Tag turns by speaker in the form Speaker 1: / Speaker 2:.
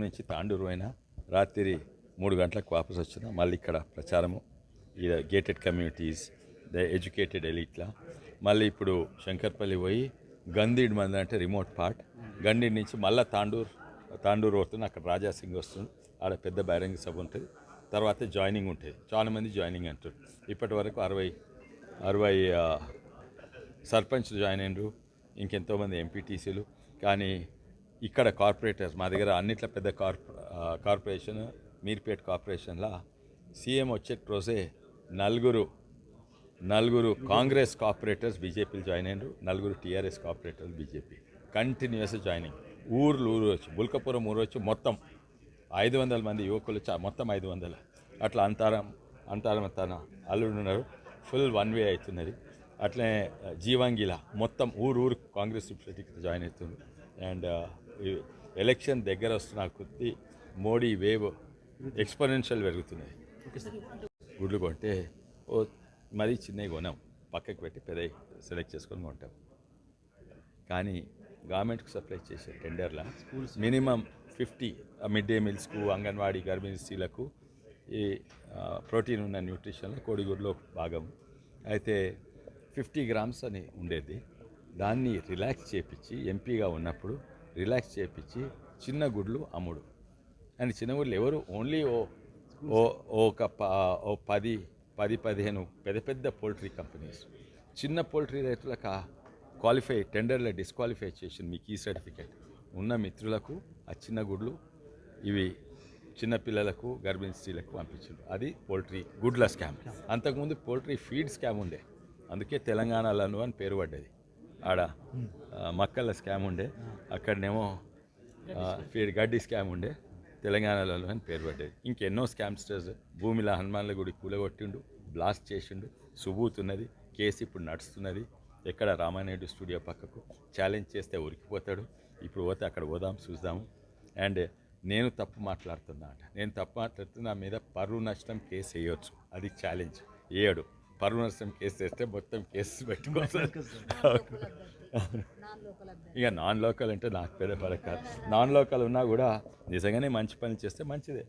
Speaker 1: నుంచి తాండూరు అయినా రాత్రి మూడు గంటలకు వాపస్ వచ్చిన మళ్ళీ ఇక్కడ ప్రచారము. ఈ గేటెడ్ కమ్యూనిటీస్ ద ఎడ్యుకేటెడ్ ఎలిట్లా మళ్ళీ ఇప్పుడు శంకర్పల్లి పోయి గందీడ్ మంది అంటే రిమోట్ పార్ట్ గంధీడ్ నుంచి మళ్ళీ తాండూర్ తాండూరు వస్తుంది అక్కడ రాజా సింగ్ వస్తుంది. ఆడ పెద్ద బహిరంగ సభ ఉంటుంది. తర్వాత జాయినింగ్ ఉంటుంది. చాలా మంది జాయినింగ్ అంటారు. ఇప్పటి వరకు అరవై అరవై సర్పంచ్లు జాయిన్ అయినరు. ఇంకెంతోమంది ఎంపీటీసీలు కానీ ఇక్కడ కార్పొరేటర్స్ మా దగ్గర అన్నిట్లో పెద్ద కార్పొ కార్పొరేషన్ మీర్పేట్ కార్పొరేషన్లో సీఎం వచ్చే రోజే నలుగురు నలుగురు కాంగ్రెస్ కార్పొరేటర్స్ బీజేపీలు జాయిన్ అయినారు నలుగురు TRS corporators BJP. Continuous joining ఊర్లు ఊరు వచ్చి బుల్కపురం ఊరు వచ్చి మొత్తం ఐదు వందల మంది యువకులు చా మొత్తం ఐదు వందల. అట్లా అంతారం అంతారం తన అల్లుడు ఉన్నారు. ఫుల్ వన్ వే అవుతున్నది. అట్లనే జీవాంగిల మొత్తం ఊరు ఊరు కాంగ్రెస్ జాయిన్ అవుతుంది అండ్ ఎలక్షన్ దగ్గర వస్తున్న కొద్ది మోడీ వేవ్ ఎక్స్పోనెన్షియల్ పెరుగుతున్నాయి. గుడ్లు కొంటే ఓ మరీ చిన్నవి కొనాం పక్కకు పెట్టి పెద్దవి సెలెక్ట్ చేసుకొని కొంటాం. కానీ గవర్నమెంట్కి సప్లై చేసే టెండర్ల మినిమం ఫిఫ్టీ మిడ్ డే మీల్స్కు అంగన్వాడీ గర్భిణీ స్త్రీలకు ఈ ప్రోటీన్ ఉన్న న్యూట్రిషన్లో కోడిగుడ్లో భాగం. అయితే ఫిఫ్టీ గ్రామ్స్ అని ఉండేది. దాన్ని రిలాక్స్ చేపించి ఎంపీగా ఉన్నప్పుడు రిలాక్స్ చేయించి చిన్న గుడ్లు అమ్ముడు. అండ్ చిన్న గుడ్లు ఎవరు? ఓన్లీ ఓ ఓ ఓ ఒక ప ఓ పది పది పదిహేను పెద్ద పెద్ద పోల్ట్రీ కంపెనీస్. చిన్న పోల్ట్రీ రైతులకు క్వాలిఫై టెండర్లో డిస్క్వాలిఫై చేసింది మీకు ఈ సర్టిఫికేట్. ఉన్న మిత్రులకు ఆ చిన్న గుడ్లు ఇవి చిన్నపిల్లలకు గర్భిణీ స్త్రీలకు పంపించారు అది పోల్ట్రీ గుడ్ల స్కామ్. అంతకుముందు పోల్ట్రీ ఫీడ్ స్కామ్ ఉండే. అందుకే తెలంగాణలో అని పేరు పడ్డది. ఆడ మక్కల స్కామ్ ఉండే. అక్కడనేమో ఫీడ్ గడ్డి స్కామ్ ఉండే తెలంగాణలో అని పేరు పడ్డది ఇంకెన్నో స్కామ్స్టర్స్ భూమిలో హనుమాన్ల గుడి కూలగొట్టిండు బ్లాస్ట్ చేసిండు సుబూత్ ఉన్నది కేసు ఇప్పుడు నడుస్తున్నది. ఎక్కడ రామానాయుడు స్టూడియో పక్కకు ఛాలెంజ్ చేస్తే ఉరికిపోతాడు ఇప్పుడు పోతే అక్కడ పోదాం చూద్దాము అండ్ నేను తప్పు మాట్లాడుతున్నా అంట. నేను తప్పు మాట్లాడుతున్నా నా మీద పరువు నష్టం కేసు వేయొచ్చు. అది ఛాలెంజ్. వేయడు నష్టం కేసు వేస్తే మొత్తం కేసు పెట్టుకోవాలి. ఇక నాన్ లోకల్ అంటే నాకు పెద్ద పడక. నాన్ లోకల్ ఉన్నా కూడా నిజంగానే మంచి పని చేస్తే మంచిదే?